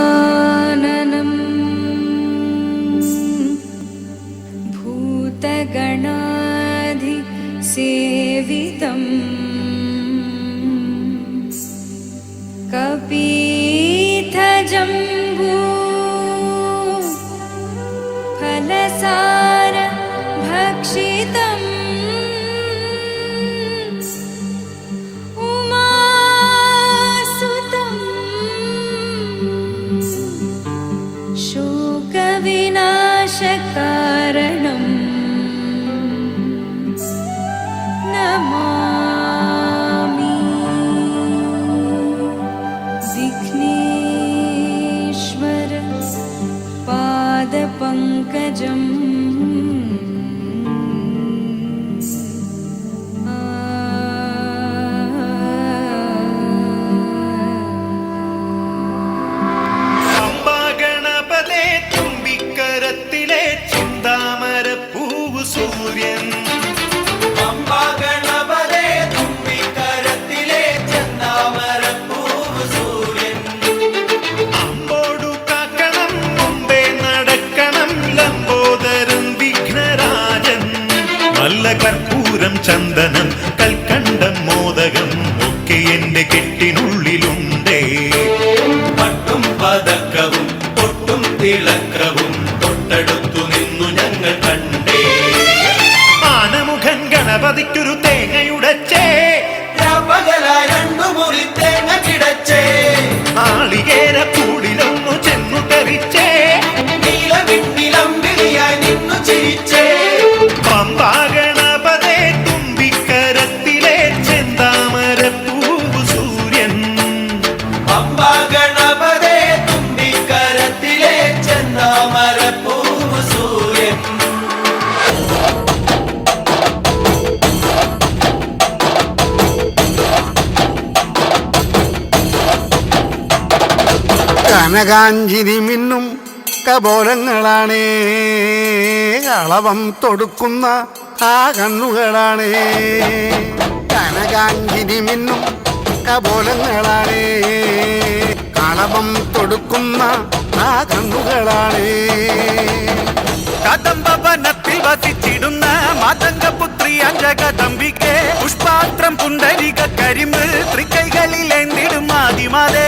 गजाननम् भूतगणाधिसेवितम् कपीथजम्बू നല്ല കർപ്പൂരം ചന്ദനം കൽക്കണ്ടം മോദകം ഒക്കെ എന്റെ കെട്ടിനുള്ളിലുണ്ടേ. പട്ടും പതക്കവും പൊട്ടും തിളക്കവും തൊട്ടടുത്തു നിന്നു ഞങ്ങൾ കണ്ടേ. ആനമുഖൻ ഗണപതിക്കൊരു തേങ്ങയുടച്ചേ രണ്ടു മുറി തേങ്ങ കിടച്ചേ നാളികേര കനകാഞ്ചിരി മിന്നും കപോലങ്ങളാണേ. അളവം തൊടുക്കുന്ന ആ കണ്ണുകളാണേ. കനകാഞ്ചിരി മിന്നും കപോലങ്ങളാണേ. കളവം തൊടുക്കുന്ന ആ കണ്ണുകളാണേ. കദംബവനത്തിൽ വസിച്ചിടുന്ന മാതംഗപുത്രി അഞ്ജകദംബികെ പുഷ്പാത്രം പുണ്ടരിക കരിമ്പ് തൃക്കൈകളിൽ എന്തിടും ആദിമാതേ.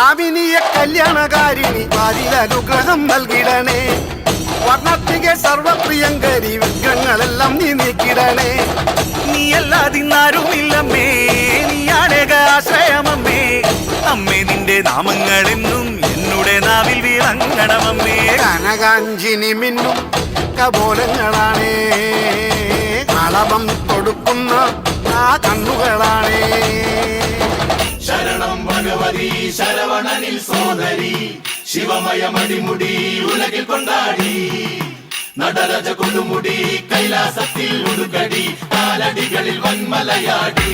കാമിനിയ കല്യാണകാരിണി വാരിൽ അനുഗ്രഹം നൽകിടണേ. വർണത്തിക സർവപ്രിയങ്കരി വിഗ്രഹങ്ങളെല്ലാം നീ നീക്കിടണേ. നീ അല്ലാതിന്നാരുമില്ലമ്മേ നീയാണേക ആശ്രയമമ്മേ. അമ്മേ നിന്റെ നാമങ്ങളെന്നും എന്നുടെ നാവിൽ വിളങ്ങണമമ്മേ. കനകാഞ്ചിനി മിന്നും കബോലങ്ങളാണേ കളവം കൊടുക്കുന്ന ആ കണ്ണുകളാണേ. ശരണം ഭഗവതി ശരവണനിൽ സോദരി. ശിവമയമടിമുടി ഉലകിൽ കൊണ്ടാടി. നടരജ കൊടുമുടി കൈലാസത്തിൽ ഉടുകടി കാലടികളിൽ വന്മലയാടി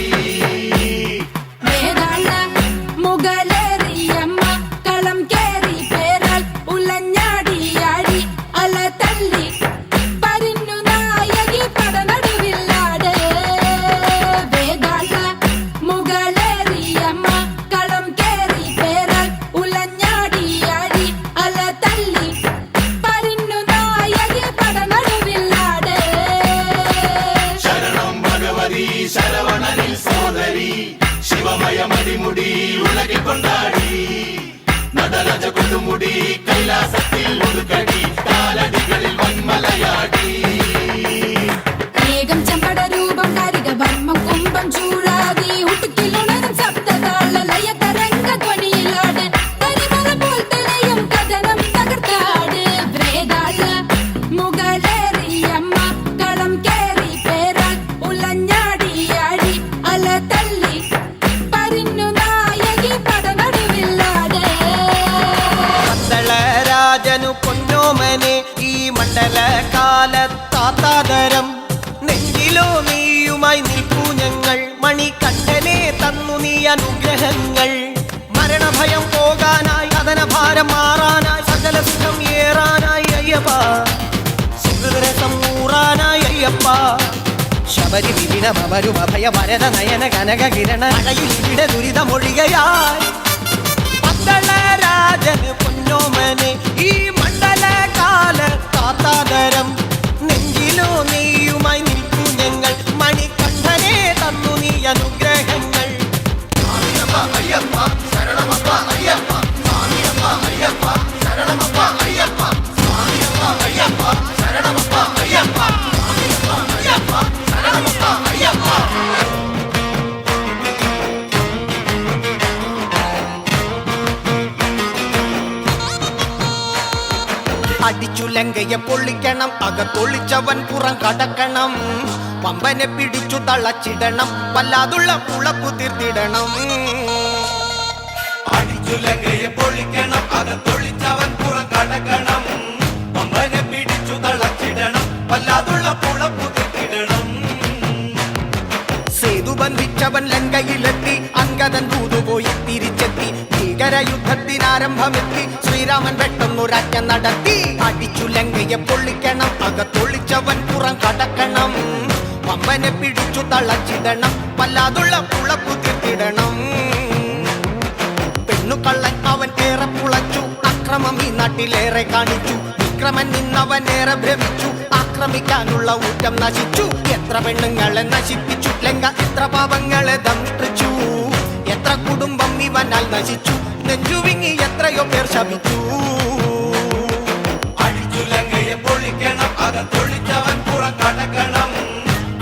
ശിവമയമടിമുടി ഉലകിൽ കൊണ്ടാടി നടരാജ കൊടുമുടി കൈലാസത്തിൽ ഉടുക്കടി കാലടികളിൽ വന്മലയാടി കാലത്താത്താതരം നെഞ്ചിലോ നീയുമായി നിൽപ്പൂ ഞങ്ങൾ. മണികണ്ഠനെ തന്നു നീ അനുഗ്രഹങ്ങൾ. മരണഭയം പോകാനായി അതനഭാരം മാറാനായി സകല സുഖം ഏറാനായി അയ്യപ്പ. സുഹൃരസം ഊറാനായി അയ്യപ്പ. ശബരി വിപിണമരും വരദ നയന കനക കിരണ ഇവിടെ ദുരിതമൊഴികയായി ലങ്കയെ പൊള്ളിക്കണം അകത്തൊളിച്ചവൻ പുറം കടക്കണം. പമ്പനെ പിടിച്ചു തളച്ചിടണം വല്ലാതുള്ള പുളപ്പു തീർത്തിടണം. അടിച്ചുലകയെ പൊളിക്കണം അകത്തൊളിച്ചവൻ പുറം കടക്കണം. പമ്പനെ പിടിച്ചു തളച്ചിടണം വല്ലാതുള്ള പുളപ്പു തെറ്റിടണം സേതു ബന്ധിച്ചവൻ ലങ്കയിലെത്തി തിരിച്ചെത്തി ഭീകരയുദ്ധത്തിനാരംഭമെത്തി ശ്രീരാമൻ പെട്ടെന്നൊരറ്റ നടത്തി. അടിച്ചു ലങ്കയെ പൊള്ളിക്കണം അകത്തൊളിച്ചവൻ പുറം കടക്കണം. പമ്പനെ പിടിച്ചു തളച്ചിടണം വല്ലാതുള്ള പുളപ്പു തീർത്തിടണം പെണ്ണുകള്ളൻ അവൻ ഏറെ പുളച്ചു അക്രമം ഈ നാട്ടിലേറെ കാണിച്ചു. വിക്രമൻ നിന്നവൻ ഏറെ ഭ്രമിച്ചു ആക്രമിക്കാനുള്ള ഊറ്റം നശിച്ചു. എത്ര പെണ്ണുങ്ങളെ നശിപ്പിച്ചു ലങ്ക എത്ര പാപങ്ങളെ ദംഷ്ടിച്ചു എത്ര കുടുംബം ഇവനാൽ നശിച്ചു നെഞ്ചുവിങ്ങി എത്രയോ പേർ ശപിച്ചു. അടിച്ചുലങ്കയെ പൊളിക്കണം അകത്തൊളിച്ചവൻ പുറം കടക്കണം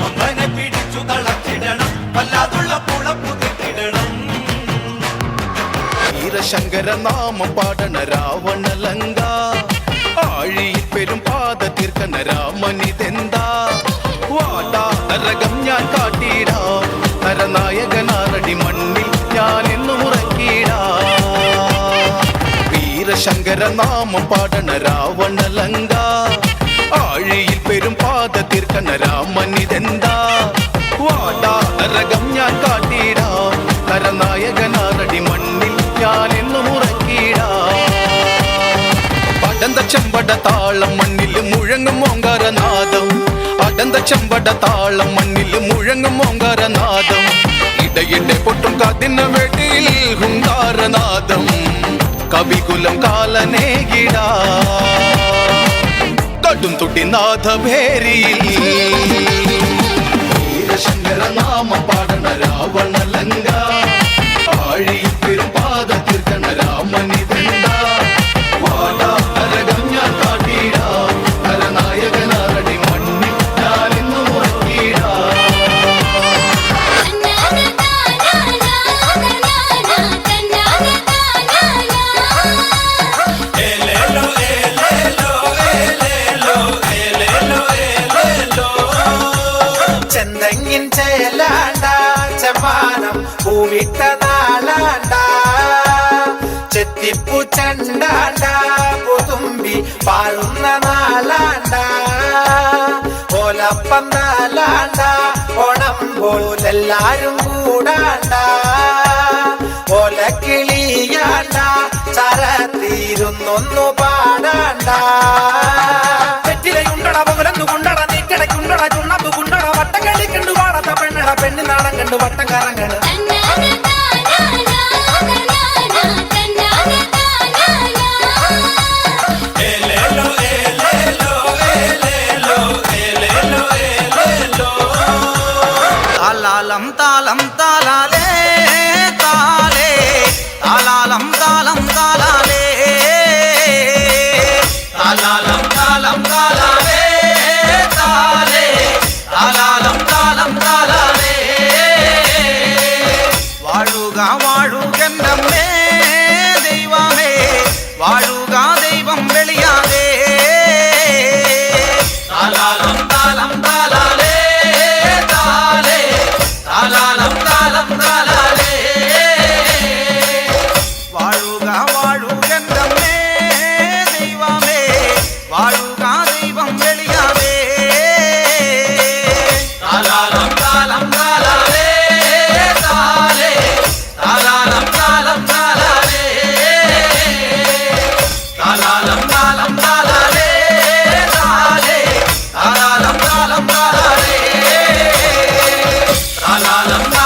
പമ്പനെ പിടിച്ചു തളച്ചിടണം വല്ലാതുള്ള പുളപ്പു തെറ്റിടണം വീരശങ്കര നാമം പാടണ രാവണ ലങ്ക ആഴിയിൽ പെരും പാത തീർക്കണ രാമനിതെന്താ വാടാ നരകം ഞാൻ കാട്ടിടാ നരനായകനാറടി വീരശങ്കര നാമം പാടണ രാവണ ലങ്ക ആഴിയിൽ പെരും പാത തീർക്കണ രാമനിതെന്താ? വാടാ ഞാൻ കാട്ടിടാ. കരനായകനാറടി മണ്ണിൽ ഞാൻ എന്ന് ഉറക്കിടാ അടന്ത ചെമ്പട താളം മണ്ണിൽ മുഴങ്ങും ഓങ്കാരനാദം. അടന്ത ചെമ്പട താളം മണ്ണിൽ മുഴങ്ങും ഓങ്കാരനാദം. ഇടയിടെ പൊട്ടും കാതിന വെടിയിൽ ഹുങ്കാരനാദം. കവികുലം കാലനേകിടാ. കടും തുട്ടി നാഥഭേരിയിൽ. പുതുമ്പി നാലാണ്ട ഓലപ്പം ഓലപ്പന്നാലാണ്ട ഓണം പോലെല്ലാരും കൂടാണ്ട ഓലക്കിളിയാണ്ട ചരത്തിരുന്നൊന്നു പാടാണ്ട. ചുണ്ണപ്പ് കുണ്ടട വട്ടം കളിക്കണ്ടു പാടത്ത പെണ്ണട പെണ്ണിനാടം കണ്ടു വട്ടം കറങ്ങണ്. गावा